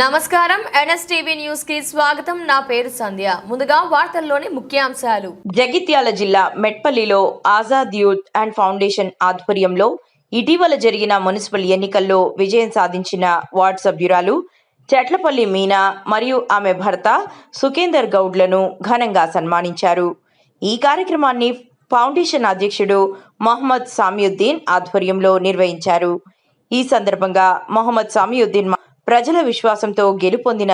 నమస్కారం. ఎన్ఎస్టీవీ న్యూస్కి స్వాగతం. నా పేరు సంధ్య. ముందుగా వార్తల్లోని ముఖ్యాంశాలు. జగిత్యాల జిల్లా మెట్పల్లిలో ఆజాద్ యూత్ అండ్ ఫౌండేషన్ ఆధ్వర్యంలో ఇటీవల జరిగిన మున్సిపల్ ఎన్నికల్లో విజయం సాధించిన వార్డు సభ్యురాలు చెట్లపల్లి మీనా మరియు ఆమె భర్త సుఖేందర్ గౌడ్లను ఘనంగా సన్మానించారు. ఈ కార్యక్రమాన్ని ఫౌండేషన్ అధ్యక్షుడు మొహమ్మద్ సామియుద్దీన్ ఆధ్వర్యంలో నిర్వహించారు. ఈ సందర్భంగా మొహమ్మద్ సామియుద్దీన్ మా- ప్రజల విశ్వాసంతో గెలుపొందిన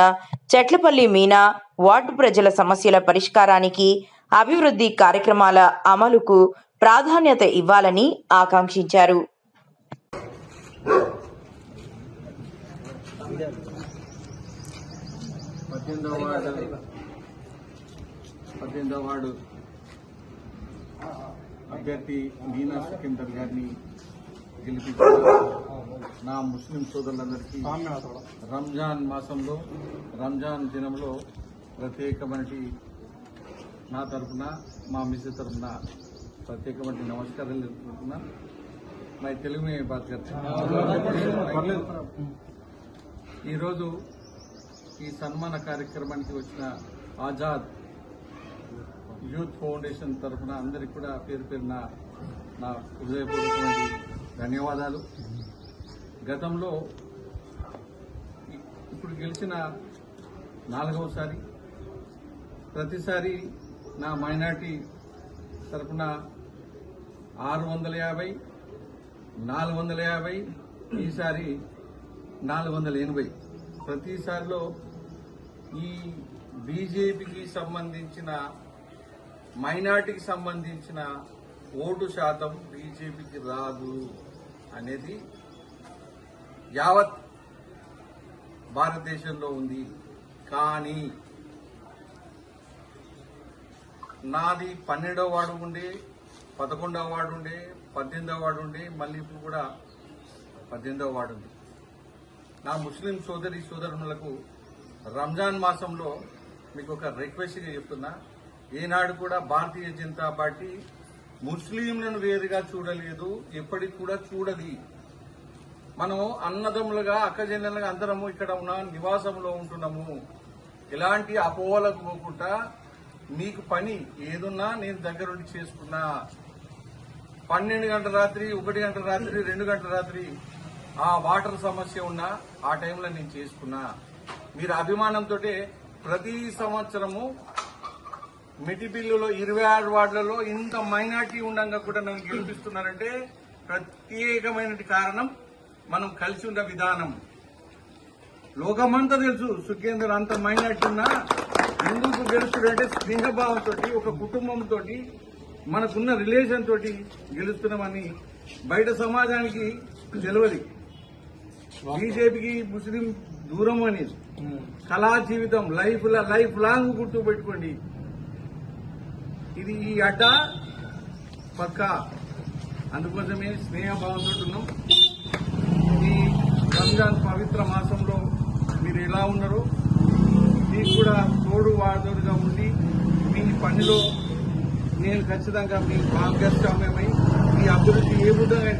చెట్లపల్లి మీనా వార్డు ప్రజల సమస్యల పరిష్కారానికి అభివృద్ధి కార్యక్రమాల అమలుకు ప్రాధాన్యత ఇవ్వాలని ఆకాంక్షించారు. పద్దెనిమిదవ వార్డు. పద్దెనిమిదవ వార్డు. అభ్యర్థి మీనా సికిందర్ గారిని గెలిపించారు. నా ముస్లిం సోదరులందరికీ రంజాన్ మాసంలో రంజాన్ దినంలో ప్రత్యేకమైన నా తరఫున మా మిస్ తరఫున ప్రత్యేకమైన నమస్కారాలు తెలుపుకుంటున్నా. మై తెలుగు మే బాత్ ఈరోజు ఈ సన్మాన కార్యక్రమానికి వచ్చిన ఆజాద్ యూత్ ఫౌండేషన్ తరఫున అందరికి కూడా పేరు పేరున నా హృదయపూర్వకమైన ధన్యవాదాలు. గతంలో ఇ- ఇప్పుడు గెలిచిన నాలుగవసారి ప్రతిసారి నా మైనార్టీ తరఫున ఆరు వందల యాభై నాలుగు వందల యాభై ఈసారి నాలుగు వందల ఎనభై. ప్రతిసారిలో ఈ బీజేపీకి సంబంధించిన మైనార్టీకి సంబంధించిన ఓటు శాతం బీజేపీకి రాదు అనేది యావత్ భారతదేశంలో ఉంది. కానీ నాది పన్నెండవ వార్డు ఉండే పదకొండవ వార్డు ఉండే పద్దెనిమిదవ వార్డు ఉండే మళ్ళీ ఇప్పుడు కూడా పద్దెనిమిదవ వార్డు ఉంది. నా ముస్లిం సోదరి సోదరులకు రంజాన్ మాసంలో మీకు ఒక రిక్వెస్ట్గా చెప్తున్నా. ఏనాడు కూడా భారతీయ జనతా పార్టీ ముస్లింలను వేరుగా చూడలేదు ఎప్పటికి కూడా చూడది. మనం అన్నదమ్ములుగా అక్కజనులుగా అందరము ఇక్కడ ఉన్న నివాసంలో ఉంటున్నాము. ఎలాంటి అపోహలకు పోకుండా మీకు పని ఏదున్నా నేను దగ్గరుండి చేసుకున్నా. పన్నెండు గంటల రాత్రి ఒకటి గంటల రాత్రి రెండు గంటల రాత్రి ఆ వాటర్ సమస్య ఉన్నా ఆ టైంలో నేను చేసుకున్నా. మీరు అభిమానంతో ప్రతి సంవత్సరము మిటిపిల్లులో ఇరవై ఆరు వార్డులలో ఇంత మైనార్టీ ఉండగా కూడా నన్ను గెలిపిస్తున్నారంటే ప్రత్యేకమైన కారణం మనం కలిసి ఉన్న విధానం. లోకమంతా తెలుసు సుఖేందర్ అంత మైనార్టీ ఉన్నా ఎందుకు గెలుస్తుందంటే స్నేహభావంతో ఒక కుటుంబంతో మనకున్న రిలేషన్ తోటి గెలుస్తున్నామని బయట సమాజానికి తెలియదు బీజేపీకి ముస్లిం దూరం అని. కళా జీవితం లైఫ్ లైఫ్ లాంగ్ గుర్తు పెట్టుకోండి. ఇది ఈ అడ్డ పక్క. అందుకోసమే స్నేహభావంతో ఉన్నాం. ఈ రంజాన్ పవిత్ర మాసంలో మీరు ఎలా ఉన్నారో? మీకు కూడా తోడు వాదోడుగా ఉండి మీ పనిలో నేను ఖచ్చితంగా మీ భాగస్వామ్యమై మీ అభివృద్ధి ఏ విధంగా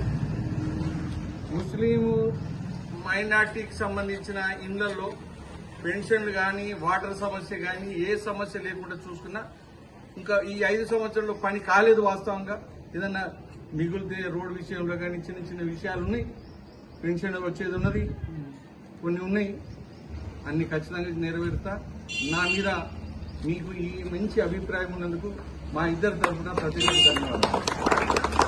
ముస్లిం మైనార్టీకి సంబంధించిన ఇళ్ళలో పెన్షన్లు కానీ వాటర్ సమస్య కానీ ఏ సమస్య లేకుండా చూసుకున్నా ఇంకా ఈ ఐదు సంవత్సరాల్లో పని కాలేదు వాస్తవంగా. ఏదన్నా మిగులుతే రోడ్ విషయంలో కానీ చిన్న చిన్న విషయాలు ఉన్నాయి. పెన్షన్ వచ్చేది ఉన్నది? కొన్ని ఉన్నాయి. అన్ని ఖచ్చితంగా నెరవేరుతా. నా మీద మీకు ఈ మంచి అభిప్రాయం ఉన్నందుకు మా ఇద్దరి తరఫున ప్రతి ధన్యవాదాలు.